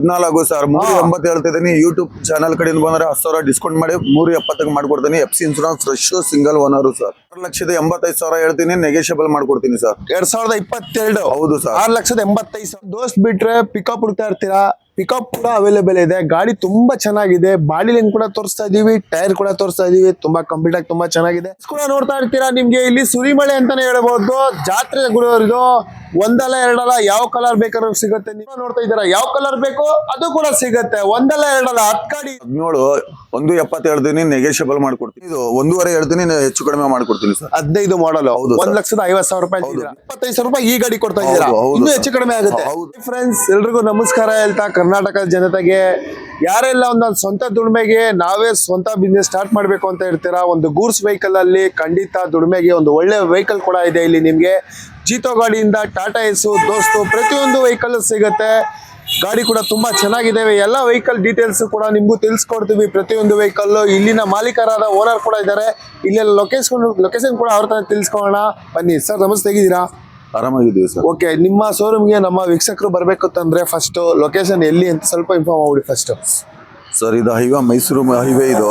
ಹದಿನಾಲ್ಕು ಸರ್ ಮೂರು. ಎಂಬತ್ತು ಹೇಳ್ತಿದ್ದೀನಿ. ಯೂಟ್ಯೂಬ್ ಚಾನಲ್ ಕಡೆಯಿಂದ ಬಂದ್ರೆ ಹತ್ತು ಸಾವಿರ ಡಿಸ್ಕೌಂಟ್ ಮಾಡಿ ಮೂರು ಎಪ್ಪತ್ತಕ್ಕೆ ಮಾಡ್ಕೊಡ್ತೀನಿ. F C insurance fresh single owner sir. ಆರು ಲಕ್ಷದ ಎಂಬತ್ತೈದು ಸಾವಿರ ಹೇಳ್ತೀನಿ ನೆಗೆಷಿಯಬಲ್ ಮಾಡ್ಕೊಡ್ತೀನಿ ಸರ್. ಎರಡ್ ಸಾವಿರದ ಇಪ್ಪತ್ತೆರಡು? ಹೌದು ಸರ್. ಆರ್ ಲಕ್ಷದ ಎಂಬತ್ತೈದು ಸಾವಿರ. ದೋಸ್ತ್ ಬಿಟ್ರೆ ಪಿಕಪ್ ಹುಡ್ತಾ ಇರ್ತೀರಾ? ಪಿಕಪ್ ಕೂಡ ಅವೈಲೇಬಲ್ ಇದೆ. ಗಾಡಿ ತುಂಬಾ ಚೆನ್ನಾಗಿದೆ. ಬಾಡಿ ಲೈನ್ ಕೂಡ ತೋರಿಸ್ತಾ ಇದೀವಿ. ಟೈರ್ ಕೂಡ ತೋರಿಸ್ತಾ ಇದೀವಿ. ತುಂಬಾ ಕಂಪ್ಲೀಟ್ ಆಗಿ ತುಂಬಾ ಚೆನ್ನಾಗಿದೆ. ಕೂಡ ನೋಡ್ತಾ ಇರ್ತೀರಾ? ನಿಮ್ಗೆ ಇಲ್ಲಿ ಸುರಿಮಳೆ ಅಂತಾನೆ ಹೇಳ್ಬಹುದು ಜಾತ್ರೆ ಗುರುವರಿದು ಒಂದಲ್ಲ ಎರಡಲ್ಲ ಯಾವ ಕಲರ್ ಬೇಕಾದ್ರೂ ಸಿಗುತ್ತೆ. ನೀವು ನೋಡ್ತಾ ಇದ್ದೀರಾ? ಯಾವ ಕಲರ್ ಬೇಕು ಅದು ಕೂಡ ಸಿಗುತ್ತೆ. ಒಂದಲ್ಲ ಎರಡಲ್ಲ ಹತ್ ಗಾಡಿ. ಹದಿನೇಳು ಒಂದು ಎಪ್ಪತ್ತು ಹೇಳ್ತೀನಿ ನೆಗೆಷಿಯಬಲ್ ಮಾಡ್ಕೊಡ್ತೀನಿ. ಇದು ಒಂದೂವರೆ ಹೇಳ್ತೀನಿ ಹೆಚ್ಚು ಕಡಿಮೆ ಮಾಡ್ಕೊಡ್ತೀನಿ. ಸರ್. ಹದಿನೈದು ಮಾಡಲ್ ಹೌದು ಒಂದ್. ಲಕ್ಷದ ಐವತ್ ಸಾವಿರ ರೂಪಾಯಿ ಇಪ್ಪತ್ತೈದು ಸಾವಿರ ರೂಪಾಯಿ ಈ ಗಾಡಿ ಕೊಡ್ತಾ ಇದ್ದೀರಾ? ಇನ್ನೂ. ಹೆಚ್ಚು ಕಡಿಮೆ ಆಗುತ್ತೆ. ಫ್ರೆಂಡ್ಸ್ ಎಲ್ರಿಗೂ ನಮಸ್ಕಾರ ಹೇಳ್ತಾ ಕರ್ನಾಟಕದ ಜನತೆಗೆ. ಯಾರೆಲ್ಲ ಒಂದೊಂದು ಸ್ವಂತ ದುಡಿಮೆಗೆ ನಾವೇ ಸ್ವಂತ ಬಿಸ್ನೆಸ್ ಸ್ಟಾರ್ಟ್ ಮಾಡ್ಬೇಕು ಅಂತ ಇರ್ತೀರಾ ಒಂದು ಗೂಡ್ಸ್ ವೆಹಿಕಲ್ ಅಲ್ಲಿ ಖಂಡಿತ ದುಡಿಮೆಗೆ ಒಂದು ಒಳ್ಳೆ ವೆಹಿಕಲ್ ಕೂಡ ಇದೆ ಇಲ್ಲಿ ನಿಮ್ಗೆ. ಜೀತೋ ಗಾಡಿಯಿಂದ ಟಾಟಾ ಎಸು ದೋಸ್ತು ಪ್ರತಿಯೊಂದು ವೆಹಿಕಲ್ ಸಿಗುತ್ತೆ. ಗಾಡಿ ಕೂಡ ತುಂಬಾ ಚೆನ್ನಾಗಿದ್ದಾವೆ. ಎಲ್ಲ ವೆಹಿಕಲ್ ಡೀಟೇಲ್ಸ್ ಕೂಡ ನಿಮ್ಗೂ ತಿಳಿಸ್ಕೊಡ್ತೀವಿ. ಪ್ರತಿಯೊಂದು ವೆಹಿಕಲ್ ಇಲ್ಲಿನ ಮಾಲೀಕರಾದ ಓನರ್ ಕೂಡ ಇದ್ದಾರೆ. ಇಲ್ಲೆಲ್ಲ ಲೊಕೇಶನ್ ಲೊಕೇಶನ್ ಕೂಡ ಅವ್ರ ತರ ತಿಳಿಸ್ಕೊಳ್ಳೋಣ. ಬನ್ನಿ. ಸರ್ ನಮಸ್ತೆ ಹೇಗಿದ್ದೀರಾ? ಆರಾಮಾಗಿದ್ದೀವಿ ಸರ್. ಓಕೆ ನಿಮ್ಮ ಶೋರೂಮ್ಗೆ ನಮ್ಮ ವೀಕ್ಷಕರು ಬರಬೇಕು ಅಂತಂದ್ರೆ ಫಸ್ಟ್ ಲೊಕೇಶನ್ ಎಲ್ಲಿ ಅಂತ ಸ್ವಲ್ಪ ಇನ್ಫಾರ್ಮ್ ಮಾಡಿ ಫಸ್ಟ್ ಸರ್ ಇದು ಹೈವೇ ಮೈಸೂರು ಹೈವೇ ಇದು.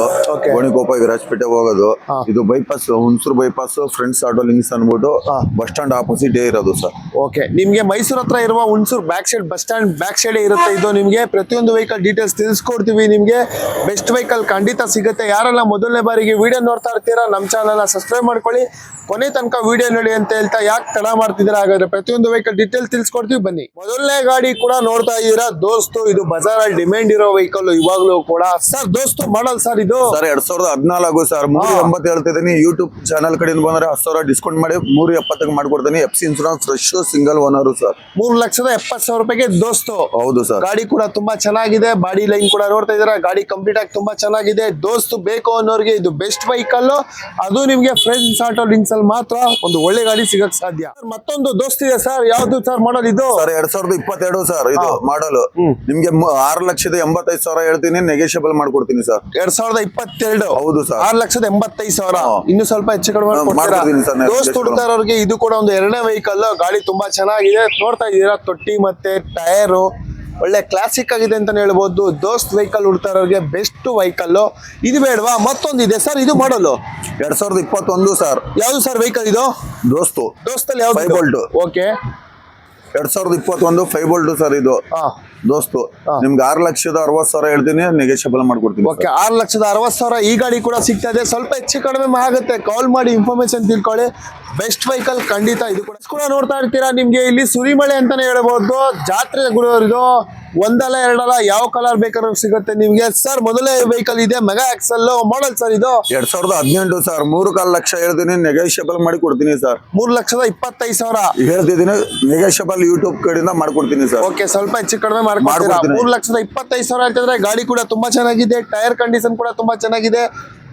ಗೋಣಿಕೊಪ್ಪ ವಿರಾಜಪೇಟೆ ಹೋಗೋದು. ಇದು bypass Hunsur bypass friends auto ಲಿಂಗ್ಸ್ ಅನ್ಬಿಟ್ಟು. ಬಸ್ ಸ್ಟಾಂಡ್ ಆಪೋಸಿಟ್ ಇರೋದು ಸರ್. ಓಕೆ ನಿಮ್ಗೆ ಮೈಸೂರು ಹತ್ರ ಇರುವ Hunsur back side bus stand back side ಇರುತ್ತೆ ಇದು ನಿಮ್ಗೆ. ಪ್ರತಿಯೊಂದು ವೆಹಿಕಲ್ ಡೀಟೇಲ್ಸ್ ತಿಳಿಸ್ಕೊಡ್ತೀವಿ ನಿಮ್ಗೆ. ಬೆಸ್ಟ್ ವೆಹಿಕಲ್ ಖಂಡಿತ ಸಿಗುತ್ತೆ. ಯಾರೆಲ್ಲ ಮೊದಲನೇ ಬಾರಿಗೆ ವಿಡಿಯೋ ನೋಡ್ತಾ ಇರ್ತೀರಾ ನಮ್ಮ ಚಾನಲ್ನ ಸಬ್ಸ್ಕ್ರೈಬ್ ಮಾಡ್ಕೊಳ್ಳಿ. ಕೊನೆ ತನಕ ವಿಡಿಯೋ ನೋಡಿ ಅಂತ ಹೇಳ್ತಾ ಯಾಕೆ ತಡ ಮಾಡ್ತಿದ್ದೀರಾ? ಹಾಗಾದ್ರೆ ಪ್ರತಿಯೊಂದು ವೆಹಿಕಲ್ ಡೀಟೇಲ್ ತಿಳಿಸ್ಕೊಡ್ತೀವಿ. ಬನ್ನಿ. ಮೊದಲನೇ ಗಾಡಿ ಕೂಡ ನೋಡ್ತಾ ಇದ್ದೀರಾ. ದೋಸ್ತು ಇದು ಬಜಾರಲ್ಲಿ ಡಿಮ್ಯಾಂಡ್ ಇರೋ ವೆಹಿಕಲ್ ಇವಾಗಲೂ ಕೂಡ. ಸರ್ ದೋಸ್ತು ಮಾಡಲ್ ಸರ್ ಇದು. ಸರ್ ಎರಡ್ ಸಾವಿರದ ಹದಿನಾಲ್ಕು ಸರ್. ಮೂರು. ಎಂಬತ್ತು ಹೇಳ್ತಿದ್ದೀನಿ. ಯೂಟ್ಯೂಬ್ ಚಾನಲ್ ಕಡೆಯಿಂದ ಬಂದ್ರೆ ಹತ್ತು ಸಾವಿರ ಡಿಸ್ಕೌಂಟ್ ಮಾಡಿ ಮೂರು ಎಪ್ಪತ್ತಕ್ಕೆ ಮಾಡ್ಕೊಡ್ತೀನಿ. F C insurance fresh single owner sir. ಮೂರು ಲಕ್ಷದ ಎಪ್ಪತ್ತು ಸಾವಿರ ರೂಪಾಯಿಗೆ ದೋಸ್ತು. ಹೌದು ಸರ್. ಗಾಡಿ ಕೂಡ ತುಂಬಾ ಚೆನ್ನಾಗಿದೆ. ಬಾಡಿ ಲೈನ್ ಕೂಡ ನೋಡ್ತಾ ಇದ್ದೀರಾ? ಗಾಡಿ ಕಂಪ್ಲೀಟ್ ಆಗಿ ತುಂಬಾ ಚೆನ್ನಾಗಿದೆ. ದೋಸ್ತು ಬೇಕು ಅನ್ನೋರಿಗೆ ಇದು ಬೆಸ್ಟ್ ವೆಹಿಕಲ್ ಅದು ನಿಮ್ಗೆ ಫ್ರೆಂಡ್ಸ್ ಆಟೋ ಲಿಂಕ್ಸ್ ಅಲ್ಲಿ ಮಾತ್ರ ಒಂದು ಒಳ್ಳೆ ಗಾಡಿ ಸಿಗಕ್ ಸಾಧ್ಯ. ಮತ್ತೊಂದು ದೋಸ್ತ್ ಇದೆ ಸರ್. ಯಾವ್ದು ಸರ್ ಮಾಡಲ್ ಇದು? ಸರ್ ಎರಡ್ ಸಾವಿರದ ಇಪ್ಪತ್ತೆರಡು ಸರ್ ಇದು ಮಾಡಲ್. ನಿಮ್ಗೆ ಆರು ಲಕ್ಷದ ಎಂಬತ್ತೈದು ಸಾವಿರ ಹೇಳ್ತೀನಿ. ನೆಗೆಷಿಯಬಲ್ ಮಾಡ್ಕೊಡ್ತೀನಿ ಸರ್ ಎರಡ್ ಸಾವಿರದ ಇಪ್ಪತ್ತೆರಡು. ಹೌದು ಸರ್ ಆರು ಲಕ್ಷದ ಎಂಬತ್ತೈದು ಸಾವಿರ. ಇನ್ನು ಸ್ವಲ್ಪ ಹೆಚ್ಚು ಕಡಿಮೆ ದೋಸ್ತ್ ಇದು ಕೂಡ ಒಂದು ಎರಡನೇ ವೆಹಿಕಲ್ ಗಾಡಿ ತುಂಬಾ ಚೆನ್ನಾಗಿದೆ. ನೋಡ್ತಾ ಇದ್ದೀರಾ? ತೊಟ್ಟಿ ಮತ್ತೆ ಟೈರು. ಒಳ್ಳೆ ಕ್ಲಾಸಿಕ್ ಆಗಿದೆ ಅಂತ ಹೇಳ್ಬೋದು. ದೋಸ್ತ್ ವೆಹಿಕಲ್ ಹುಡ್ತಾ ಇರೋರಿಗೆ ಬೆಸ್ಟ್ ವೆಹಿಕಲ್ ಇದು ಬೇಡವಾ? ಮತ್ತೊಂದು ಇದೆ ಸರ್ ಇದು ಮಾಡಲು ಎರಡ್ ಸಾವಿರದ ಇಪ್ಪತ್ತೊಂದು ಸರ್ ಯಾವ್ದು ಸರ್ ವೆಹಿಕಲ್ ಇದು? ದೋಸ್ತು. ದೋಸ್ತಲ್ಲಿ ಯಾವ್ದು. ಓಕೆ ಎರಡ್ ಸಾವಿರದ ಇಪ್ಪತ್ತೊಂದು ಫೈವ್ ಬೋಲ್ಟ್ ಸರ್ ಇದು. ದೋಸ್ತು. ನಿಮ್ಗೆ ಆರು ಲಕ್ಷದ ಅರವತ್ತು ಸಾವಿರ ಹೇಳ್ತೀನಿ ನೆಗೆಷಿಯಬಲ್ ಮಾಡ್ಕೊಡ್ತೀನಿ ಓಕೆ ಆರು ಲಕ್ಷದ ಅರವತ್ತು ಸಾವಿರ ಈ ಗಾಡಿ ಕೂಡ ಸಿಗ್ತಾ ಇದೆ. ಸ್ವಲ್ಪ ಹೆಚ್ಚು ಕಡಿಮೆ ಆಗುತ್ತೆ. ಕಾಲ್ ಮಾಡಿ ಇನ್ಫಾರ್ಮೇಶನ್ ತಿಳ್ಕೊಳ್ಳಿ. ಬೆಸ್ಟ್ ವೆಹಿಕಲ್ ಖಂಡಿತ ಇದು ಕೂಡ. ಕೂಡ ನೋಡ್ತಾ ಇರ್ತೀರಾ ನಿಮ್ಗೆ ಇಲ್ಲಿ ಸುರಿಮಳೆ ಅಂತಾನೆ ಹೇಳಬಹುದು ಜಾತ್ರೆ ಗುರುವರಿದು ಒಂದಲ್ಲ ಎರಡಲ್ಲ ಯಾವ ಕಲರ್ ಬೇಕಾದ್ರೂ ಸಿಗುತ್ತೆ ನಿಮ್ಗೆ. ಸರ್ ಮೊದಲೇ ವೆಹಿಕಲ್ ಇದೆ ಮೆಗಾ ಎಕ್ಸೆಲ್ ಮಾಡಲ್ ಸರ್ ಇದು? ಎರಡ್ ಸಾವಿರದ ಹದಿನೆಂಟು ಸರ್ ಮೂರು ಕಾಲ್ ಲಕ್ಷ ಹೇಳ್ತೀನಿ ನೆಗೋಷಿಯಬಲ್ ಮಾಡಿ ಕೊಡ್ತೀನಿ ಸರ್ ಮೂರು ಲಕ್ಷದ ಇಪ್ಪತ್ತೈದು ಸಾವಿರ? ಹೇಳ್ತಿದ್ದೀನಿ ನೆಗೋಷಿಯಬಲ್ ಯೂಟ್ಯೂಬ್ ಕಡೆಯಿಂದ ಮಾಡ್ಕೊಡ್ತೀನಿ ಸರ್ ಓಕೆ ಸ್ವಲ್ಪ ಹೆಚ್ಚು ಕಡಿಮೆ ಮಾಡ್ಕೊಡ್ತೀನಿ. ಮೂರು ಲಕ್ಷದ ಇಪ್ಪತ್ತೈದು ಸಾವಿರ ಹೇಳ್ತಿದ್ರೆ ಗಾಡಿ ಕೂಡ ತುಂಬಾ ಚೆನ್ನಾಗಿದೆ ಟೈರ್ ಕಂಡೀಷನ್ ಕೂಡ ತುಂಬಾ ಚೆನ್ನಾಗಿದೆ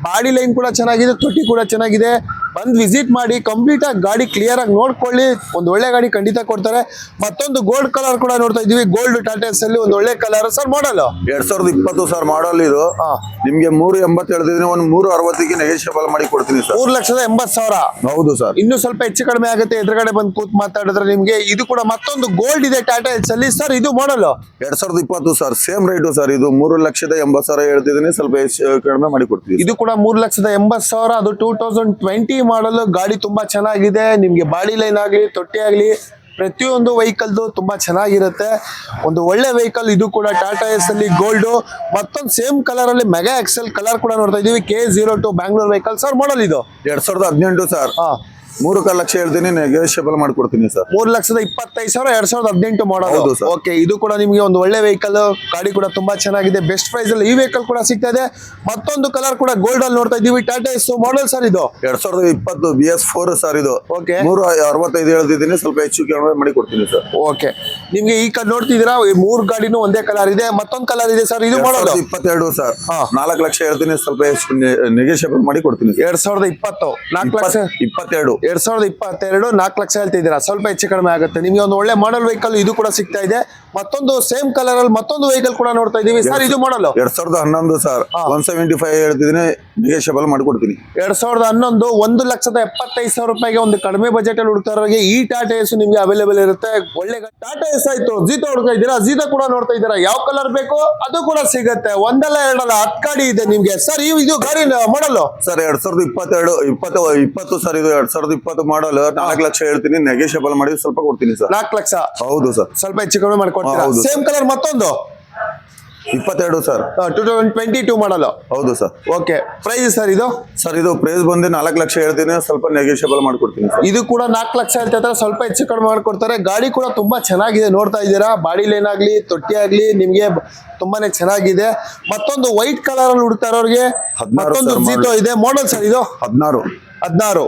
ಬಾಡಿ ಲೈನ್ ಕೂಡ ಚೆನ್ನಾಗಿದೆ ತೊಟ್ಟಿ ಕೂಡ ಚೆನ್ನಾಗಿದೆ. ಬಂದು ವಿಸಿಟ್ ಮಾಡಿ ಕಂಪ್ಲೀಟ್ ಆಗಿ ಗಾಡಿ ಕ್ಲಿಯರ್ ಆಗಿ ನೋಡ್ಕೊಳ್ಳಿ. ಒಂದು ಒಳ್ಳೆ ಗಾಡಿ ಖಂಡಿತ ಕೊಡ್ತಾರೆ. ಮತ್ತೊಂದು ಗೋಲ್ಡ್ ಕಲರ್ ಕೂಡ ನೋಡ್ತಾ ಇದೀವಿ ಗೋಲ್ಡ್ ಟಾಟಾಸ್ ಅಲ್ಲಿ ಒಂದು ಒಳ್ಳೆ ಕಲರ್ ಸರ್ ಮಾಡಲ್ ಎರಡ್ ಸಾವಿರದ ಇಪ್ಪತ್ತು ಸರ್ ಮಾಡಲ್ ಇದು. ನಿಮಗೆ ಮೂರು ಎಂಬತ್ತು ಹೇಳ್ತಿದ್ದೀನಿ ಒಂದು ಮೂರು ಅರವತ್ತಿಗೆ ನೆಗೆಷಿಯಬಲ್ ಮಾಡಿ ಕೊಡ್ತೀನಿ ಸರ್ ಮೂರು ಲಕ್ಷದ ಎಂಬತ್ತು ಸಾವಿರ? ಹೌದು ಸರ್ ಇನ್ನು ಸ್ವಲ್ಪ ಹೆಚ್ಚು ಕಡಿಮೆ ಆಗುತ್ತೆ. ಎದುರುಗಡೆ ಬಂದು ಕೂತ್ ಮಾತಾಡಿದ್ರೆ ನಿಮಗೆ ಇದು ಕೂಡ ಮತ್ತೊಂದು ಗೋಲ್ಡ್ ಇದೆ ಟಾಟಾ ಎಚ್ ಅಲ್ಲಿ. ಸರ್ ಇದು ಮಾಡಲ್ ಎರಡ್ ಸಾವಿರದ ಇಪ್ಪತ್ತು ಸರ್ ಸೇಮ್ ರೇಟು ಸರ್ ಇದು ಮೂರು ಲಕ್ಷದ ಎಂಬತ್ತು ಸಾವಿರ ಹೇಳ್ತಿದ್ದೀನಿ. ಸ್ವಲ್ಪ ಹೆಚ್ಚು ಕಡಿಮೆ ಮಾಡಿ ಕೊಡ್ತೀನಿ ಇದು ಕೂಡ ಮೂರು ಲಕ್ಷದ ಎಂಬತ್ತು ಸಾವಿರ. ಅದು ಟೂ ತೌಸಂಡ್ ಟ್ವೆಂಟಿ ಮಾಡಲು ಗಾಡಿ ತುಂಬಾ ಚೆನ್ನಾಗಿದೆ. ನಿಮಗೆ ಬಾಡಿ ಲೈನ್ ಆಗಲಿ ತೊಟ್ಟಿ ಆಗಲಿ ಪ್ರತಿಯೊಂದು ವೆಹಿಕಲ್ದು ತುಂಬಾ ಚೆನ್ನಾಗಿರುತ್ತೆ. ಒಂದು ಒಳ್ಳೆ ವೆಹಿಕಲ್ ಇದು ಕೂಡ ಟಾಟಾ ಎಸ್ ಅಲ್ಲಿ ಗೋಲ್ಡ್ ಮತ್ತೊಂದು ಸೇಮ್ ಕಲರ್ ಅಲ್ಲಿ ಮೆಗಾ ಎಕ್ಸೆಲ್ ಕಲರ್ ಕೂಡ ನೋಡ್ತಾ ಇದೀವಿ. K zero two Bangalore vehicle sir model ಇದು? ಎರಡ್ ಸಾವಿರದ ಹದಿನೆಂಟು ಸರ್ ಹಾ. ಮೂರು ಕಾಲು ಲಕ್ಷ ಹೇಳ್ತೀನಿ ನೆಗೋಷಿಯಬಲ್ ಮಾಡ್ಕೊಡ್ತೀನಿ ಸರ್. ಮೂರು ಲಕ್ಷದ ಇಪ್ಪತ್ತೈದು ಸಾವಿರ ಎರಡ್ ಸಾವಿರದ ಹದಿನೆಂಟು ಮಾಡಲ್ ಹೌದು sir. ಓಕೆ ಇದು ಕೂಡ ನಿಮಗೆ ಒಂದು ಒಳ್ಳೆ ವೆಹಿಕಲ್ ಗಾಡಿ ಕೂಡ ತುಂಬಾ ಚೆನ್ನಾಗಿದೆ. ಬೆಸ್ಟ್ ಪ್ರೈಸ್ ಅಲ್ಲಿ ಈ ವೆಹಿಕಲ್ ಕೂಡ ಸಿಗ್ತಾ ಇದೆ ಮತ್ತೊಂದು ಕಲರ್ ಕೂಡ ಗೋಲ್ಡ್ ಅಲ್ಲಿ ನೋಡ್ತಾ ಇದೀವಿ. ಟಾಟಾ ಎಸ್ ಮಾಡಲ್ ಸರ್ ಇದು. ಎರಡ್ ಸಾವಿರದ ಇಪ್ಪತ್ತು ಬಿ ಎಸ್ ಫೋರ್ ಸರ್ ಇದು. ಓಕೆ ನೂರ ಅರವತ್ತೈದು ಹೇಳ್ತಿದ್ದೀನಿ ಸ್ವಲ್ಪ ಹೆಚ್ಚು ಕಡಿಮೆ ಮಾಡಿ ಕೊಡ್ತೀನಿ ಸರ್. ಓಕೆ ನಿಮ್ಗೆ ಈ ಕಲ್ ನೋಡ್ತಿದ್ದೀರಾ ಈ ಮೂರ್ ಗಾಡಿನೂ ಒಂದೇ ಕಲರ್ ಇದೆ. ಮತ್ತೊಂದು ಕಲರ್ ಇದೆ ಸರ್ ಇದು ಮಾಡೋದು. ಇಪ್ಪತ್ತೆರಡು ಸರ್ ಹಾ. ನಾಲ್ಕು ಲಕ್ಷ ಹೇಳ್ತೀನಿ ಸ್ವಲ್ಪ ಹೆಚ್ಚು ನೆಗೋಷಿಯಬಲ್ ಮಾಡಿ ಕೊಡ್ತೀನಿ ಸರ್. ಎರಡ್ ಸಾವಿರದ ಇಪ್ಪತ್ತು. ನಾಲ್ಕು ಲಕ್ಷ ಇಪ್ಪತ್- ಇಪ್ಪತ್ತೆರಡು. ಎರಡ್ ಸಾವಿರದ ಇಪ್ಪತ್ತೆರಡು ನಾಲ್ಕು ಲಕ್ಷ ಹೇಳ್ತಿದ್ದೀರಾ. ಸ್ವಲ್ಪ ಹೆಚ್ಚು ಕಡಿಮೆ ಆಗುತ್ತೆ. ನಿಮಗೆ ಒಂದು ಒಳ್ಳೆ ಮಾಡಲ್ ವೆಹಿಕಲ್ ಇದು ಕೂಡ ಸಿಗ್ತಾ ಇದೆ. ಮತ್ತೊಂದು ಸೇಮ್ ಕಲರ್ ಅಲ್ಲಿ ಮತ್ತೊಂದು ವೆಹಿಕಲ್ ಕೂಡ ನೋಡ್ತಾ ಇದೀವಿ ಸರ್ ಇದು ಮಾಡಲ್ಲ ಎರಡ್ ಸಾವಿರದ ಹನ್ನೊಂದು ಸರ್ ಒನ್ ಸೆವೆಂಟಿ ಫೈವ್ ಹೇಳ್ತಿದ್ದೀನಿ. ನಿಗೇಶಬಲ್ ಮಾಡ್ಕೊಡ್ತೀನಿ. ಎರಡ್ ಸಾವಿರದ ಹನ್ನೊಂದು ಒಂದು ಲಕ್ಷದ ಎಪ್ಪತ್ತೈದು ಸಾವಿರ ರೂಪಾಯಿಗೆ ಒಂದು ಕಡಿಮೆ ಬಜೆಟ್ ಅಲ್ಲಿ ಹುಡುಕ್ತಾರೋರಿಗೆ ಈ ಟಾಟಾ ಎಸ್ ನಿಮ್ಗೆ ಅವೈಲೇಬಲ್ ಇರುತ್ತೆ. ಒಳ್ಳೆ ಟಾಟಾ ಎಸ್ ಆಯ್ತು. ಜೀತಾ ಹುಡುಕ್ತಾ ಇದ್ದೀರಾ? ಜೀತಾ ಕೂಡ ನೋಡ್ತಾ ಇದ್ದೀರಾ? ಯಾವ ಕಲರ್ ಬೇಕು? ಅದು ಕೂಡ ಸಿಗುತ್ತೆ. ಒಂದಲ್ಲ ಎರಡಲ್ಲ ಹತ್ ಗಾಡಿ ಇದೆ ನಿಮ್ಗೆ. ಸರ್ ಇವು ಇದು ಗಾಡಿ ಮಾಡಲ್ಲ ಸರ್ ಎರಡ್ ಸಾವಿರದ ಇಪ್ಪತ್ತೆರಡು ಇಪ್ಪತ್ತು ಇಪ್ಪತ್ತು ಸರ್ ಇದು ಎರಡ್ ಸಾವಿರದ ಇಪ್ಪತ್ತು ಮಾಡಲ್ ನಾಲ್ಕು ಲಕ್ಷ ಹೇಳ್ತೀನಿ. ನೆಗೆಶಬಲ್ ಮಾಡಿ ಸ್ವಲ್ಪ ಕೊಡ್ತೀನಿ ಸರ್ ನಾಲ್ಕು ಲಕ್ಷ. ಹೌದು ಸರ್ ಸ್ವಲ್ಪ ಹೆಚ್ಚು ಕಡಿಮೆ ಹೌದು. ಸೇಮ್ ಕಲರ್ ಮತ್ತೊಂದು? ಇಪ್ಪತ್ತೆರಡು sir two thousand twenty two model ಹೌದು ಸರ್ ಓಕೆ ಪ್ರೈಸ್ ಸರ್ ಇದು? ಸರ್ ಇದು ಪ್ರೈಸ್ ಬಂದು ನಾಲ್ಕು ಲಕ್ಷ ಹೇಳ್ತೀನಿ ಸ್ವಲ್ಪ ನೆಗೋಷಿಯಬಲ್ ಮಾಡ್ಕೊಡ್ತೀನಿ ಸರ್ ಇದು ಕೂಡ ನಾಲ್ಕು ಲಕ್ಷ ಹೇಳ್ತಾ ಇದ್ದಾರೆ ಸ್ವಲ್ಪ ಹೆಚ್ಚು ಕಡಿಮೆ ಮಾಡ್ಕೊಡ್ತಾರೆ. ಗಾಡಿ ಕೂಡ ತುಂಬಾ ಚೆನ್ನಾಗಿದೆ ನೋಡ್ತಾ ಇದ್ದೀರಾ? ಬಾಡಿ ಲೈನ್ ಆಗ್ಲಿ ತೊಟ್ಟಿ ಆಗ್ಲಿ ನಿಮ್ಗೆ ಬ- ತುಂಬಾನೇ ಚೆನ್ನಾಗಿದೆ. ಮತ್ತೊಂದು ವೈಟ್ ಕಲರ್ ಅಲ್ಲಿ ಹುಡ್ತಾ ಇರೋರಿಗೆ ಹದ್ನಾರು ಮತ್ತೊಂದು ಜೀತೋ ಇದೆ. ಮಾಡಲ್ ಸರ್ ಇದು? ಹದಿನಾರು. ಹದಿನಾರು.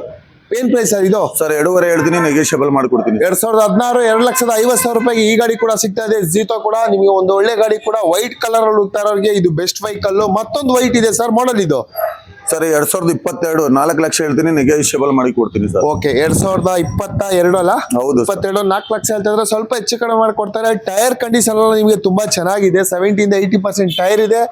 ಏನ್ ಪ್ರೈಸ್ ಸರ್ ಇದು? ಸರ್ ಎರಡೂವರೆ ಹೇಳ್ತೀನಿ ನೆಗೋಷಿಯಬಲ್ ಮಾಡ್ಕೊಡ್ತೀನಿ. ಎರಡ್ ಸಾವಿರದ ಹದಿನಾರು ಎರಡು ಲಕ್ಷದ ಐವತ್ತು ಸಾವಿರ ರೂಪಾಯಿಗೆ ಈ ಗಾಡಿ ಕೂಡ ಸಿಗ್ತಾ ಇದೆ. ಜೀತೋ ಕೂಡ ನಿಮಗೆ ಒಂದು ಒಳ್ಳೆ ಗಾಡಿ ಕೂಡ ವೈಟ್ ಕಲರ್ ಅಲ್ಲಿ ಹೋಗ್ತಾ ಇರೋರಿಗೆ ಇದು ಬೆಸ್ಟ್ ವೆಹಿಕಲ್ ಮತ್ತೊಂದು ವೈಟ್ ಇದೆ ಸರ್ ಮಾಡಲ್ ಇದು. ಸರ್ ಎರಡ್ ಸಾವಿರದ ಇಪ್ಪತ್ತೆರಡು ನಾಲ್ಕು ಲಕ್ಷ ಹೇಳ್ತೀನಿ ನೆಗೋಷಿಯಬಲ್ ಮಾಡಿ ಕೊಡ್ತೀನಿ ಸರ್. ಓಕೆ ಎರಡ್ ಸಾವಿರದ ಇಪ್ಪತ್ತ ಎರಡು ಅಲ್ಲ? ಹೌದು ಇಪ್ಪತ್ತೆರಡು ನಾಲ್ಕು ಲಕ್ಷ ಹೇಳ್ತಾ ಇದ್ರೆ ಸ್ವಲ್ಪ ಹೆಚ್ಚು ಕಡಿಮೆ ಮಾಡಿಕೊಡ್ತಾರೆ. ಟೈರ್ ಕಂಡೀಷನ್ ಎಲ್ಲ ನಿಮಗೆ ತುಂಬಾ ಚೆನ್ನಾಗಿದೆ. ಸೆವೆಂಟಿಯಿಂದ ಏಯ್ಟಿ ಪರ್ಸೆಂಟ್ ಟೈರ್ ಇದೆ.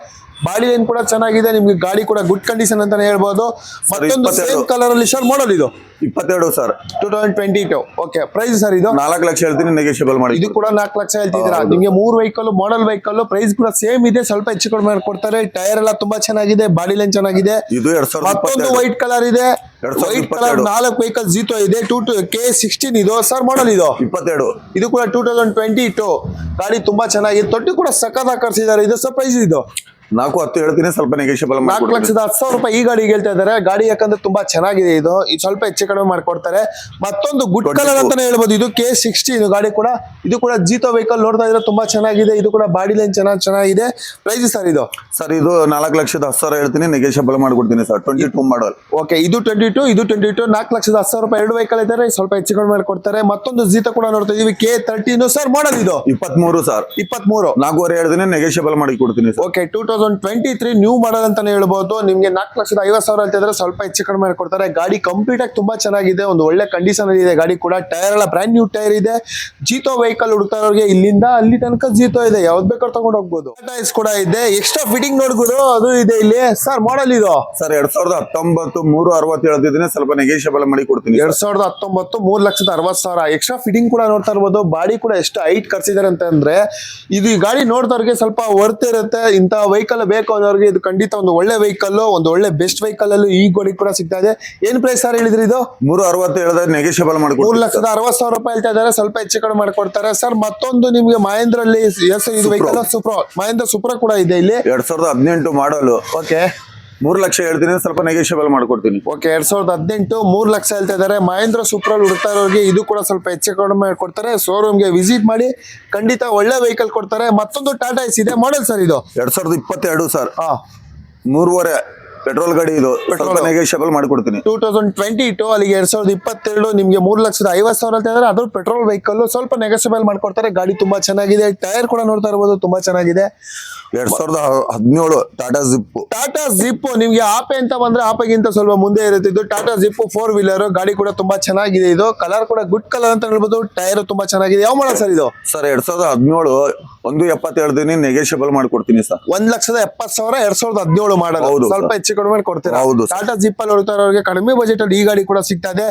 ಬಾಡಿ ಲೈನ್ ಕೂಡ ಚೆನ್ನಾಗಿದೆ ನಿಮ್ಗೆ ಗಾಡಿ ಕೂಡ ಗುಡ್ ಕಂಡೀಷನ್ ಅಂತಾನೆ ಹೇಳ್ಬೋದು. ಮತ್ತೊಂದು ಸೇಮ್ ಕಲರ್ ಅಲ್ಲಿ ಸರ್ ಮಾಡಲ್ ಇದು? ಇಪ್ಪತ್ತೆರಡು sir two thousand twenty two okay price sir ಇದು? ನಾಲ್ಕು ಲಕ್ಷ ಹೇಳ್ತೀನಿ ನೆಗೆಷಿಯಬಲ್ ಮಾಡಿ. ಇದು ಕೂಡ ನಾಲ್ಕು ಲಕ್ಷ ಹೇಳ್ತಿದ್ದೀರಾ. ನಿಮಗೆ ಮೂರು ವೆಹಿಕಲ್ ಮಾಡಲ್ ವೆಹಿಕಲ್ ಪ್ರೈಸ್ ಕೂಡ ಸೇಮ್ ಇದೆ ಸ್ವಲ್ಪ ಹೆಚ್ಚು ಕಡಿಮೆ ಮಾಡ್ಕೊಡ್ತಾರೆ ಟೈರ್ ಎಲ್ಲ ತುಂಬಾ ಚೆನ್ನಾಗಿದೆ ಬಾಡಿ ಲೈನ್ ಚೆನ್ನಾಗಿದೆ. ಇದು ಎರಡ್ ಸಾವಿರದ ಮತ್ತೊಂದು ವೈಟ್ ಕಲರ್ ಇದೆ. ವೈಟ್ ಕಲರ್ ನಾಲ್ಕು ವೆಹಿಕಲ್ ಜೀತೋ ಇದೆ ಟೂ ಟು ಕೆ ಸಿಕ್ಸ್ಟೀನ್ ಇದು ಸರ್ ಮಾಡಲ್ ಇದು? ಇಪ್ಪತ್ತೆರಡು. ಇದು ಕೂಡ ಟೂ ತೌಸಂಡ್ ಟ್ವೆಂಟಿ ಟು ಗಾಡಿ ತುಂಬಾ ಚೆನ್ನಾಗಿದೆ ತೊಟ್ಟಿ ಕೂಡ ಸಖತ್ ಆಕರ್ಸಿದ್ದಾರೆ ಇದು ಸರ್ ಪ್ರೈಸ್ ಇದು. ನಾಲ್ಕು ಹತ್ತು ಹೇಳ್ತೀನಿ ಸ್ವಲ್ಪ ನೆಗೆಷಿಯಬಲ್ ನಾಲ್ಕು ಲಕ್ಷದ ಹತ್ತು ಸಾವಿರ ರೂಪಾಯಿ ಈ ಗಾಡಿಗೆ ಹೇಳ್ತಾ ಇದ್ದಾರೆ. ಗಾಡಿ ಯಾಕಂದ್ರೆ ತುಂಬಾ ಚೆನ್ನಾಗಿದೆ ಇದು. ಇದು ಸ್ವಲ್ಪ ಹೆಚ್ಚು ಕಡಿಮೆ ಮಾಡ್ಕೊಡ್ತಾರೆ. ಮತ್ತೊಂದು ಗುಡ್ 24. ಕಲರ್ ಅಂತಾನೆ ಹೇಳ್ಬೋದು. ಇದು ಕೆ ಸಿಕ್ಸ್ಟಿ ಇದು ಗಾಡಿ ಕೂಡ ಇದು ಕೂಡ ಜೀತೋ ವೆಹಿಕಲ್ ನೋಡ್ತಾ ಇದ್ರೆ ತುಂಬಾ ಚೆನ್ನಾಗಿದೆ. ಇದು ಕೂಡ ಬಾಡಿ ಲೈನ್ ಚೆನ್ನಾಗಿ ಚೆನ್ನಾಗಿದೆ. ಪ್ರೈಸ್ ಸರ್ ಇದು? ಸರ್ ಇದು ನಾಲ್ಕು ಲಕ್ಷದ ಹತ್ತು ಸಾವಿರ ಹೇಳ್ತೀನಿ ನೆಗೆಷಿಯಬಲ್ ಮಾಡ್ಕೊಡ್ತೀನಿ sir. Twenty two model okay ಇದು ಟ್ವೆಂಟಿ ಟು ಇದು ಟ್ವೆಂಟಿ ಟು ನಾಲ್ಕು ಲಕ್ಷದ ಹತ್ತು ಸಾವಿರ ರೂಪಾಯಿ ಎರಡು ವೆಹಿಕಲ್ ಇದ್ದಾರೆ. ಸ್ವಲ್ಪ ಹೆಚ್ಚು ಕಡಿಮೆ ಮಾಡ್ಕೊಡ್ತಾರೆ. ಮತ್ತೊಂದು ಜೀತ ಕೂಡ ನೋಡ್ತಾ ಇದೀವಿ. ಕೆ ತರ್ಟೀನು ಸರ್ ಮಾಡಲ್ ಇದು? ಇಪ್ಪತ್ಮೂರು ಸರ್. ಇಪ್ಪತ್ಮೂರು. ನಾಲ್ಕೂವರೆ ಹೇಳ್ತೀನಿ ನೆಗೆಷಿಯಬಲ್ ಮಾಡಿ ಕೊಡ್ತೀನಿ sir. Okay two thousand twenty three new model ಅಂತಾನೆ ಹೇಳ್ಬೋದು. ನಿಮಗೆ ನಾಲ್ಕು ಲಕ್ಷದ ಐವತ್ತು ಸಾವಿರ ಅಂತ ಇದ್ರೆ ಸ್ವಲ್ಪ ಹೆಚ್ಚು ಕಡಿಮೆ ಮಾಡ್ಕೊಡ್ತಾರೆ. ಗಾಡಿ ಕಂಪ್ಲೀಟ್ ಆಗಿ ತುಂಬಾ ಚೆನ್ನಾಗಿದೆ. ಒಂದು ಒಳ್ಳೆ ಕಂಡೀಷನ್ ಇದೆ. ಗಾಡಿ ಕೂಡ ಟೈರ್ ಎಲ್ಲ ಬ್ರ್ಯಾಂಡ್ ನ್ಯೂ ಟೈರ್ ಇದೆ. ಜೀತೋ ವೆಹಿಕಲ್ ಹುಡುಕ್ತಾ ಇರೋರಿಗೆ ಇಲ್ಲಿಂದ ಅಲ್ಲಿ ತನಕ ಜೀತೋ ಇದೆ. ಯಾವ್ದು ಬೇಕಾದ್ರೂ ತಗೊಂಡು ಹೋಗ್ಬೋದು. ಟೈರ್ಸ್ ಕೂಡ ಇದೆ. ಎಕ್ಸ್ಟ್ರಾ ಫಿಟ್ಟಿಂಗ್ ನೋಡ್ಬೋದು ಅದು ಇದೆ ಇಲ್ಲಿ. ಸರ್ ಮಾಡಲ್ ಇದು? ಸರ್ ಎರಡ್ ಸಾವಿರದ ಹತ್ತೊಂಬತ್ತು ಮೂರು ಅರವತ್ತು ಹೇಳ್ತಿದ್ದೀನಿ. ಸ್ವಲ್ಪ ನೆಗೆಷಿಯಬಲ್ ಮಾಡಿ ಕೊಡ್ತೀನಿ ಎರಡ್ ಸಾವಿರದ ಹತ್ತೊಂಬತ್ತು ಮೂರು ಲಕ್ಷದ ಅರವತ್ ಸಾವಿರ. ಎಕ್ಸ್ಟ್ರಾ ಫಿಟ್ಟಿಂಗ್ ಕೂಡ ನೋಡ್ತಾ ಇರ್ಬೋದು. ಬಾಡಿ ಕೂಡ ಎಷ್ಟು ಹೈಟ್ ಕರ್ಸಿದ್ದಾರೆ ಅಂತ ಅಂದ್ರೆ ಇದು ಈ ಗಾಡಿ ನೋಡ್ದವ್ರಿಗೆ ಸ್ವಲ್ಪ ವರ್ತ್ ಇರುತ್ತೆ. ಇಂಥ ವೆಹಿಕಲ್ ಬೇಕು ಅನ್ನೋರಿಗೆ ಇದು ಖಂಡಿತ ಒಂದು ಒಳ್ಳೆ ವೆಹಿಕಲ್ ಒಂದು ಒಳ್ಳೆ ಬೆಸ್ಟ್ ವೆಹಿಕಲ್ ಅಲ್ಲೂ ಈ ಗಾಡಿ ಕೂಡ ಸಿಗ್ತಾ ಇದೆ. ಏನ್ ಪ್ರೈಸ್ ಸರ್ ಹೇಳಿದ್ರಿ ಇದು? ಮೂರು ಅರವತ್ತು ಹೇಳಿದ್ರೆ ನೆಗೆಷಿಯಬಲ್ ಮಾಡಿ ಮೂರು ಲಕ್ಷದ ಅರವತ್ತು ಸಾವಿರ ರೂಪಾಯಿ ಹೇಳ್ತಾ ಇದ್ದಾರೆ. ಸ್ವಲ್ಪ ಹೆಚ್ಚು ಕಡಿಮೆ ಮಾಡ್ಕೊಡ್ತಾರೆ. ಸರ್ ಮತ್ತೊಂದು ನಿಮ್ಗೆ ಮಹೇಂದ್ರಲ್ಲಿ ಎಸ್ ಇದು ವೆಹಿಕಲ್ ಸೂಪ್ರೋ ಮಹೇಂದ್ರ ಸೂಪ್ರ ಕೂಡ ಇದೆ ಇಲ್ಲಿ. ಎರಡ್ ಸಾವಿರದ ಹದಿನೆಂಟು ಮಾಡಲು ಓಕೆ ಮೂರು ಲಕ್ಷ ಹೇಳ್ತೀನಿ ಸ್ವಲ್ಪ ನೆಗೋಷಿಯಬಲ್ ಮಾಡ್ಕೊಡ್ತೀನಿ. ಓಕೆ ಎರಡ್ ಸಾವಿರದ ಹದಿನೆಂಟು ಮೂರ್ ಲಕ್ಷ ಹೇಳ್ತಾ ಇದ್ದಾರೆ. ಮಹೇಂದ್ರ ಸೂಪ್ರಲ್ಲಿ ಹುಡುಕ್ತಾ ಇರೋರಿಗೆ ಇದು ಕೂಡ ಸ್ವಲ್ಪ ಹೆಚ್ಚು ಕಡಿಮೆ ಕೊಡ್ತಾರೆ. ಶೋರೂಮ್ಗೆ ವಿಸಿಟ್ ಮಾಡಿ ಖಂಡಿತ ಒಳ್ಳೆ ವೆಹಿಕಲ್ ಕೊಡ್ತಾರೆ. ಮತ್ತೊಂದು ಟಾಟಾ ಎಸ್ ಇದೆ ಮಾಡೆಲ್ ಸರ್ ಇದು. ಎರಡ್ ಸಾವಿರದ ಇಪ್ಪತ್ತೆರಡು ಸರ್ ಹಾ. ಮೂರುವರೆ. ಪೆಟ್ರೋಲ್ ಗಾಡಿ ಇದು. ಪೆಟ್ರೋಲ್ ನೆಗೋಷಿಯಬಲ್ ಮಾಡ್ಕೊಡ್ತೀನಿ. ಟೂ ತೌಸಂಡ್ ಟ್ವೆಂಟಿ ಟು ಅಲ್ಲಿಗೆ ಎರಡ್ ಸಾವಿರದ ಇಪ್ಪತ್ತೆರಡು ನಿಮಗೆ ಮೂರು ಲಕ್ಷದ ಐವತ್ತು ಸಾವಿರ ಅಂತ ಹೇಳಿದ್ರೆ ಅದು ಪೆಟ್ರೋಲ್ ವೆಹಿಕಲ್ ಸ್ವಲ್ಪ ನೆಗೆಸಬಲ್ ಮಾಡ್ಕೊಡ್ತಾರೆ. ಗಾಡಿ ತುಂಬಾ ಚೆನ್ನಾಗಿದೆ. ಟೈರ್ ಕೂಡ ನೋಡ್ತಾ ಇರ್ಬೋದು ತುಂಬಾ ಚೆನ್ನಾಗಿದೆ. ಎರಡ್ ಸಾವಿರದ ಹದಿನೇಳು ಟಾಟಾ ಜಿಪ್ ಟಾಟಾ ಜಿಪ್ ನಿಮ್ಗೆ ಆಪೆ ಅಂತ ಬಂದ್ರೆ ಆಪೆಗಿಂತ ಸ್ವಲ್ಪ ಮುಂದೆ ಇರುತ್ತೆ ಇದು. ಟಾಟಾ ಜಿಪ್ ಫೋರ್ ವೀಲರ್ ಗಾಡಿ ಕೂಡ ತುಂಬಾ ಚೆನ್ನಾಗಿದೆ ಇದು. ಕಲರ್ ಕೂಡ ಗುಡ್ ಕಲರ್ ಅಂತ ಹೇಳ್ಬೋದು. ಟೈರ್ ತುಂಬಾ ಚೆನ್ನಾಗಿದೆ. ಯಾವ ಮಾಡೋ ಸರ್ ಇದು? ಸರ್ ಎರಡ್ ಸಾವಿರದ ಹದಿನೇಳು ಒಂದು ಎಪ್ಪತ್ತೆರಡು ದಿನ ನೆಗೋಷಿಯಬಲ್ ಮಾಡ್ಕೊಡ್ತೀನಿ ಸರ್. ಒಂದ್ ಲಕ್ಷದ ಎಪ್ಪತ್ ಸಾವಿರ ಎರಡ್ ಸಾವಿರದ ಹದಿನೇಳು ಮಾಡೋದು ಸ್ವಲ್ಪ ಹೆಚ್ಚು ಕಡಿಮೆ ಕೊಡ್ತೀರಾ? ಹೌದು. ಸರ್. ಟಾಟಾ ಜಿಪ್ ಅಲ್ಲಿ ಹೊರತಾರ ಕಡಿಮೆ ಬಜೆಟ್ ಅಲ್ಲಿ ಈ ಗಾಡಿ ಕೂಡ ಸಿಗ್ತಾ ಇದೆ.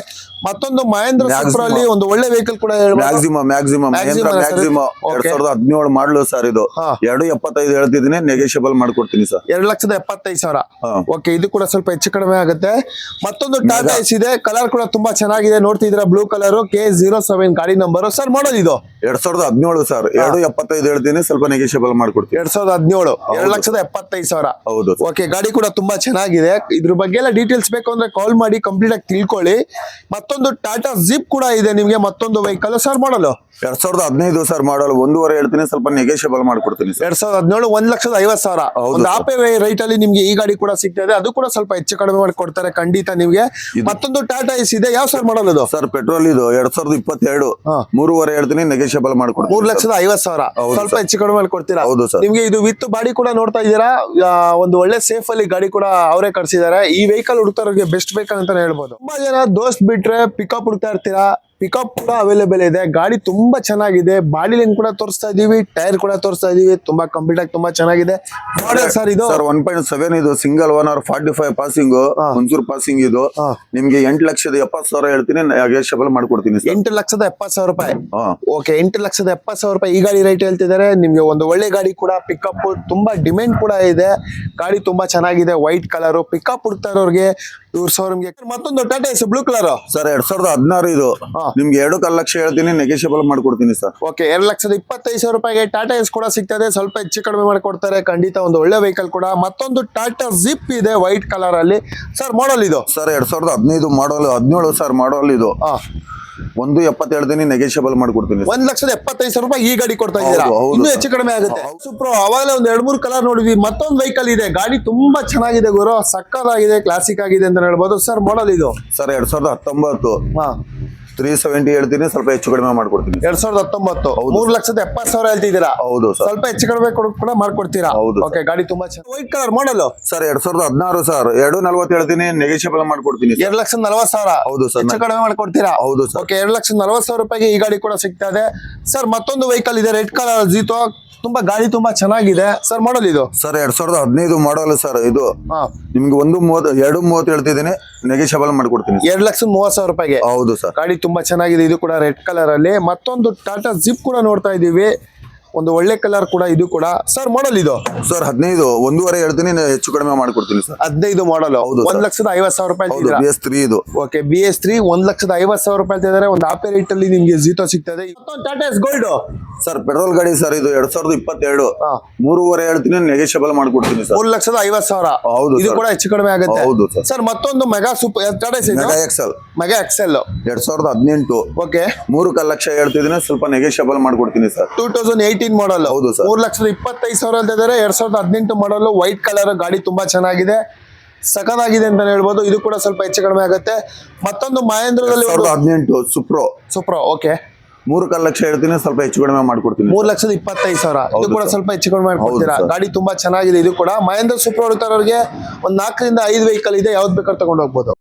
ಮತ್ತೊಂದು ಮಹೇಂದ್ರ Maxima. ಸೂಪರ್ ಅಲ್ಲಿ ಒಂದು ಒಳ್ಳೆ ವೆಹಿಕಲ್ ಕೂಡ ಹೇಳ್ಬೋದು. Maximum maximum Mahindra? ಮ್ಯಾಕ್ಸಿಮಮ್ ಎರಡ್ Okay. ಸಾವಿರದ ಹದಿನೇಳು ಮಾಡಲು ಸರ್ ಇದು. ಹಾ. ಎರಡು ಎಪ್ಪತ್ತೈದು ಹೇಳ್ತಿದ್ದೀನಿ ನೆಗೆಷಿಯಬಲ್ ಮಾಡ್ಕೊಡ್ತೀನಿ ಸರ್ ಎರಡ್ ಲಕ್ಷದ ಎಪ್ಪತ್ತೈದು ಸಾವಿರ. ಹಾ. ಓಕೆ ಇದು ಕೂಡ ಸ್ವಲ್ಪ ಹೆಚ್ಚು ಕಡಿಮೆ ಆಗುತ್ತೆ. ಮತ್ತೊಂದು ಟಾಟಾ ಎಸ್ ಇದೆ. ಕಲರ್ ಕೂಡ ತುಂಬಾ ಚೆನ್ನಾಗಿದೆ. ನೋಡ್ತಿದ್ದೀರಾ blue colour K zero seven ಗಾಡಿ ನಂಬರ್ ಸರ್ ಮಾಡೋದು ಇದು? ಎರಡ್ ಸಾವಿರದ ಹದಿನೇಳು ಸರ್ ಎರಡು ಎಪ್ಪತ್ತೈದು ಹೇಳ್ತೀನಿ ಸ್ವಲ್ಪ ನೆಗೆಷಿಯಬಲ್ ಮಾಡ್ಕೊಡ್ತೀನಿ. ಎರಡ್ ಸಾವಿರದ ಹದಿನೇಳು. ಎರಡು ಲಕ್ಷದ ಎಪ್ಪತ್ತೈದು ಸಾವಿರ. ಹೌದು. ಸರ್. ಓಕೆ ಗಾಡಿ ಕೂಡ ತುಂಬಾ ಚೆನ್ನಾಗಿದೆ ಇದ್ರ ಬಗ್ಗೆ ಎಲ್ಲ ಡೀಟೇಲ್ಸ್ ಬೇಕು ಅಂದ್ರೆ ಕಾಲ್ ಮಾಡಿ ಕಂಪ್ಲೀಟ್ ಆಗಿ ತಿಳ್ಕೊಳ್ಳಿ. ಮತ್ತೊಂದು ಟಾಟಾ ಜಿಪ್ ಕೂಡ ಇದೆ ನಿಮ್ಗೆ ಮತ್ತೊಂದು ವೆಹಿಕಲ್ ಸರ್ ಮಾಡಲು? ಎರಡ್ ಸಾವಿರದ ಹದಿನೈದು ಸರ್ ಮಾಡಲ್. ಒಂದೂವರೆ ಹೇಳ್ತೀನಿ ಸ್ವಲ್ಪ ನೆಗೆಷಿಯಬಲ್ ಮಾಡ್ಕೊಡ್ತೀನಿ ಎರಡ್ ಸಾವಿರದ ಹದಿನೇಳು ಒಂದ್ ಲಕ್ಷದ ಐವತ್ ಸಾವಿರ. ಒಂದು. ಆಪೆ ರೈಟ್ ಅಲ್ಲಿ ನಿಮ್ಗೆ ಈ ಗಾಡಿ ಕೂಡ ಸಿಗ್ತಾ ಇದೆ. ಅದು ಕೂಡ ಸ್ವಲ್ಪ ಹೆಚ್ಚು ಕಡಿಮೆ ಮಾಡಿ ಕೊಡ್ತಾರೆ ಖಂಡಿತ ನಿಮ್ಗೆ. ಮತ್ತೊಂದು ಟಾಟಾ ಎಸ್ ಇದೆ. ಯಾವ ಸರ್ ಮಾಡಲ್ ಅದು ಸರ್ ಪೆಟ್ರೋಲ್ ಇದು. ಎರಡ್ ಸಾವಿರದ ಇಪ್ಪತ್ತೆರಡು. ಮೂರುವರೆ ಹೇಳ್ತೀನಿ ನೆಗೆಷಿಯಬಲ್ ಮಾಡ್ಕೊಡ್ತೀನಿ ಮೂರ್ ಲಕ್ಷದ ಐವತ್ ಸಾವಿರ. ಸ್ವಲ್ಪ. ಹೆಚ್ಚು ಕಡಿಮೆ ಮಾಡಿ ಕೊಡ್ತೀರಾ? ಹೌದು ಸರ್. ನಿಮ್ಗೆ ಇದು ವಿತ್ ಬಾಡಿ ಕೂಡ ನೋಡ್ತಾ ಇದ್ದೀರಾ? ಆ, ಒಂದು ಒಳ್ಳೆ ಸೇಫ್ ಅಲ್ಲಿ ಗಾಡಿ ಕೂಡ ಅವರೇ ಕರ್ಸಿದ್ದಾರೆ ಈ ವೆಹಿಕಲ್ ಹುಡುಕ್ತಾರೋರಿಗೆ ಬೆಸ್ಟ್ ವೆಹಿಕಲ್ ಅಂತಾನೆ ಹೇಳ್ಬೋದು. ತುಂಬಾ ಜನ ದೋಸ್ತ್ ಬಿಟ್ರೆ ಪಿಕಪ್ ಹುಡುಕ್ತಾ ಇರ್ತೀರಾ? ಪಿಕಪ್ ಕೂಡ ಅವೈಲೇಬಲ್ ಇದೆ. ಗಾಡಿ ತುಂಬಾ ಚೆನ್ನಾಗಿದೆ. ಬಾಡಿ ಲೈನ್ ಕೂಡ ತೋರಿಸ್ತಾ ಇದೀವಿ. ಟೈರ್ ಕೂಡ ತೋರಿಸ್ತಾ ಇದೀವಿ. ತುಂಬಾ ಕಂಪ್ಲೀಟ್ ಆಗಿ ತುಂಬಾ ಚೆನ್ನಾಗಿದೆ. ಮಾಡಲ್ ಸರ್ ಇದು? ಸರ್ ಒನ್ ಪಾಯಿಂಟ್ ಸೆವೆನ್ ಇದು single one hour forty five passing. ಒಂಚೂರು ಪಾಸಿಂಗ್ ಇದು. ನಿಮ್ಗೆ ಎಂಟು ಲಕ್ಷದ ಎಪ್ಪತ್ತು ಸಾವಿರ ಹೇಳ್ತೀನಿ ನೆಗೋಷಿಯಬಲ್ ಮಾಡ್ಕೊಡ್ತೀನಿ ಎಂಟು ಲಕ್ಷದ ಎಪ್ಪತ್ತು ಸಾವಿರ ರೂಪಾಯಿ? ಓಕೆ ಎಂಟು ಲಕ್ಷದ ಎಪ್ಪತ್ತು ಸಾವಿರ ರೂಪಾಯಿ ಈ ಗಾಡಿ ರೇಟ್ ಹೇಳ್ತಿದ್ದಾರೆ. ನಿಮ್ಗೆ ಒಂದು ಒಳ್ಳೆ ಗಾಡಿ ಕೂಡ ಪಿಕಪ್ ತುಂಬಾ ಡಿಮ್ಯಾಂಡ್ ಕೂಡ ಇದೆ. ಗಾಡಿ ತುಂಬಾ ಚೆನ್ನಾಗಿದೆ. ವೈಟ್ ಕಲರ್ ಪಿಕಪ್ ಹುಡ್ತಾ ಇರೋರಿಗೆ ಇವ್ರ ಸಾವಿರ ಮತ್ತೊಂದು Tata Ace blue colour sir ಎರಡ್ ಸಾವಿರದ ಹದಿನಾರು ಇದು. ನಿಮ್ಗೆ ಎರಡು ಕಾಲ್ ಲಕ್ಷ ಹೇಳ್ತೀನಿ ನೆಗೋಷಿಯಬಲ್ ಮಾಡ್ಕೊಡ್ತೀನಿ ಸರ್. ಓಕೆ ಎರಡು ಲಕ್ಷದ ಇಪ್ಪತ್ತೈದು ಸಾವಿರ ರೂಪಾಯಿಗೆ ಟಾಟಾ ಎಸ್ ಕೂಡ ಸಿಗ್ತದೆ. ಸ್ವಲ್ಪ ಹೆಚ್ಚು ಕಡಿಮೆ ಮಾಡಿಕೊಡ್ತಾರೆ. ಖಂಡಿತ ಒಂದು ಒಳ್ಳೆ ವೆಹಿಕಲ್ ಕೂಡ. ಮತ್ತೊಂದು ಟಾಟಾ ಜಿಪ್ ಇದೆ ವೈಟ್ ಕಲರ್ ಅಲ್ಲಿ. ಸರ್ ಮಾಡಲ್ ಇದು? ಸರ್ ಎರಡ್ ಸಾವಿರದ ಹದಿನೈದು ಮಾಡಲ್ ಹದಿನೇಳು ಸರ್ ಮಾಡಲ್ ಇದು. ಒಂದು ಎಪ್ಪತ್ತು ಹೇಳ್ತೀನಿ ನೆಗೋಷಿಯಬಲ್ ಮಾಡ್ಕೊಡ್ತೀನಿ. ಒಂದ್ ಲಕ್ಷದ ಎಪ್ಪತ್ತೈದು ಸಾವಿರ ರೂಪಾಯಿ ಈ ಗಾಡಿ ಕೊಡ್ತಾ ಇದ್ದೀರಾ? ಇನ್ನೂ. ಹೆಚ್ಚು ಕಡಿಮೆ ಆಗುತ್ತೆ. ಸೂಪ್ರೋ ಅವಾಗಲೇ ಒಂದ್ ಎರಡ್ ಮೂರು ಕಲರ್ ನೋಡಿದ್ವಿ. ಮತ್ತೊಂದು ವೆಹಿಕಲ್ ಇದೆ. ಗಾಡಿ ತುಂಬಾ ಚೆನ್ನಾಗಿದೆ ಗುರು. ಸಕ್ಕತ್ತಾಗಿದೆ ಕ್ಲಾಸಿಕ್ ಆಗಿದೆ ಅಂತ ಹೇಳ್ಬೋದು. ಸರ್ ಮಾಡಲ್ ಇದು? ಸರ್ ಎರಡ್ ಸಾವಿರದ ಹತ್ತೊಂಬತ್ತು. ಹಾ. ತ್ರೀ ಸೆವೆಂಟಿ ಹೇಳ್ತೀನಿ ಸ್ವಲ್ಪ ಹೆಚ್ಚು ಕಡಿಮೆ ಮಾಡ್ಕೊಡ್ತೀನಿ. ಎರಡ್ ಸಾವಿರದ ಹತ್ತೊಂಬತ್ತು. ಮೂರ್ ಲಕ್ಷದ ಎಪ್ಪತ್ ಸಾವಿರ ಹೇಳ್ತಿದ್ದೀರಾ? ಹೌದು ಸರ್. ಸ್ವಲ್ಪ ಹೆಚ್ಚು ಕಡಿಮೆ ಕೊಡ್- ಕೂಡ ಮಾಡ್ಕೊಡ್ತೀರಾ? ಹೌದು ಓಕೆ ಗಾಡಿ ತುಂಬಾ ಚೆನ್ನಾಗಿ ವೈಟ್ ಕಲರ್ ಮಾಡಲ್? ಸರ್ ಎರಡ್ ಸಾವಿರದ ಹದಿನಾರು ಸರ್. ಎರಡು ನಲ್ವತ್ತು ಹೇಳ್ತೀನಿ ನೆಗೆಷಿಯಬಲ್ ಮಾಡ್ಕೊಡ್ತೀನಿ. ಎರಡ್ ಲಕ್ಷದ ನಲವತ್ತು ಸಾವಿರ. ಹೌದು ಸರ್. ಹೆಚ್ಚು ಕಡಿಮೆ ಮಾಡ್ಕೊಡ್ತೀರಾ? ಹೌದು ಸರ್. ಓಕೆ ಎರಡು ಲಕ್ಷದ ನಲವತ್ತು ಸಾವಿರ ರೂಪಾಯಿಗೆ ಈ ಗಾಡಿ ಕೂಡ ಸಿಗ್ತಾ ಇದೆ. ಸರ್ ಮತ್ತೊಂದು ವೆಹಿಕಲ್ ಇದೆ ರೆಡ್ ಕಲರ್ ಜೀತೋ ತುಂಬಾ ಗಾಡಿ ತುಂಬಾ ಚೆನ್ನಾಗಿದೆ. ಸರ್ ಮಾಡಲ್ ಇದು? ಸರ್ ಎರಡ್ ಸಾವಿರದ ಹದಿನೈದು ಮಾಡಲ್ ಸರ್ ಇದು. ಹಾ. ನಿಮ್ಗೆ ಒಂದು ಮೂವತ್ತು ಎರಡು ಮೂವತ್ತು ಹೇಳ್ತಿದ್ದೀನಿ ನೆಗೆಷಬಲ್ ಮಾಡ್ಕೊಡ್ತೀನಿ. ಎರಡ್ ಲಕ್ಷದ ಮೂವತ್ ಸಾವಿರ ರೂಪಾಯಿಗೆ. ಹೌದು ಸರ್ ಗಾಡಿ ತುಂಬಾ ಚೆನ್ನಾಗಿದೆ ಇದು ಕೂಡ ರೆಡ್ ಕಲರ್ ಅಲ್ಲಿ. ಮತ್ತೊಂದು ಟಾಟಾ ಜಿಪ್ ಕೂಡ ನೋಡ್ತಾ ಇದೀವಿ ಒಂದು ಒಳ್ಳೆ ಕಲರ್ ಕೂಡ ಇದು ಕೂಡ. ಸರ್ ಮಾಡಲ್ ಇದು? ಸರ್ ಹದಿನೈದು ಒಂದೂವರೆ ಹೇಳ್ತೀನಿ ಹೆಚ್ಚು ಕಡಿಮೆ ಮಾಡ್ಕೊಡ್ತೀನಿ ಸರ್ ಹದಿನೈದು ಮಾಡಲ್ ಹೌದು ಒಂದ್. ಲಕ್ಷದ ಐವತ್ ಸಾವಿರ ರೂಪಾಯಿ ಹೌದು ಬಿ ಎಸ್ ತ್ರೀ ಇದು. ಓಕೆ ಬಿ ಎಸ್ ತ್ರೀ ಒಂದ್ ಲಕ್ಷದ ಐವತ್ ಸಾವಿರ ರೂಪಾಯಿ ಹೇಳ್ತಿದ್ದಾರೆ. ಒಂದು ಆಪೆ ರೇಟ್ ಅಲ್ಲಿ ನಿಮ್ಗೆ ಜೀತೋ ಸಿಗ್ತದೆ. ಮತ್ತೊಂದು Tata Ace gold sir petrol ಗಾಡಿ ಸರ್ ಇದು ಎರಡ್ ಸಾವಿರದ ಇಪ್ಪತ್ತೆರಡು. ಮೂರುವರೆ ಹೇಳ್ತೀನಿ ನೆಗೆಷಬಲ್ ಮಾಡ್ಕೊಡ್ತೀನಿ ಸರ್ ಮೂರು ಲಕ್ಷದ ಐವತ್ತು ಸಾವಿರ. ಹೌದು ಇದು ಕೂಡ ಹೆಚ್ಚು ಕಡಿಮೆ ಆಗುತ್ತೆ. ಹೌದು. ಸರ್ ಮತ್ತೊಂದು Mega super Tata Ace Mega XL Mega XL ಎರಡ್ ಸಾವಿರದ ಹದಿನೆಂಟು. ಓಕೆ ಮೂರು ಕಾಲ್ ಲಕ್ಷ ಹೇಳ್ತಿದ್ದೀನಿ ಸ್ವಲ್ಪ ನೆಗೆಷಬಲ್ ಮಾಡ್ಕೊಡ್ತೀನಿ sir two thousand eighteen model ಹೌದು ಸರ್. ಮೂರು ಲಕ್ಷದ ಇಪ್ಪತ್ತೈದು ಸಾವಿರ ಅಂತ ಇದ್ದಾರೆ ಎರಡ್ ಸಾವಿರದ ಹದಿನೆಂಟು ಮಾಡಲ್ ವೈಟ್ ಕಲರ್ ಗಾಡಿ ತುಂಬಾ ಚೆನ್ನಾಗಿದೆ. ಸಖತ್ತಾಗಿದೆ ಅಂತ ಹೇಳ್ಬೋದು. ಇದು ಕೂಡ ಸ್ವಲ್ಪ ಹೆಚ್ಚು ಕಡಿಮೆ ಆಗುತ್ತೆ. ಮತ್ತೊಂದು ಮಹೇಂದ್ರದಲ್ಲಿ ಹದಿನೆಂಟು ಸುಪ್ರೋ ಸುಪ್ರೋ ಓಕೆ ಮೂರು ಕಾಲ್ ಲಕ್ಷ ಹೇಳ್ತೀನಿ ಸ್ವಲ್ಪ ಹೆಚ್ಚು ಕಡಿಮೆ ಮಾಡ್ಕೊಡ್ತೀನಿ. ಮೂರ್ ಲಕ್ಷದ ಇಪ್ಪತ್ತೈದು ಸಾವಿರ. ಇದು ಕೂಡ ಸ್ವಲ್ಪ ಹೆಚ್ಚು ಕಡಿಮೆ ಮಾಡ್ಕೊಡ್ತೀರಾ? ಗಾಡಿ ತುಂಬಾ ಚೆನ್ನಾಗಿದೆ. ಇದು ಕೂಡ ಮಹೇಂದ್ರ ಸುಪ್ರೋ ಅವ್ರಿಗೆ ಒಂದ್ ನಾಲ್ಕರಿಂದ ಐದು ವೆಹಿಕಲ್ ಇದೆ. ಯಾವ್ದು ಬೇಕಾದ್ರೆ ತಗೊಂಡು ಹೋಗ್ಬೋದು.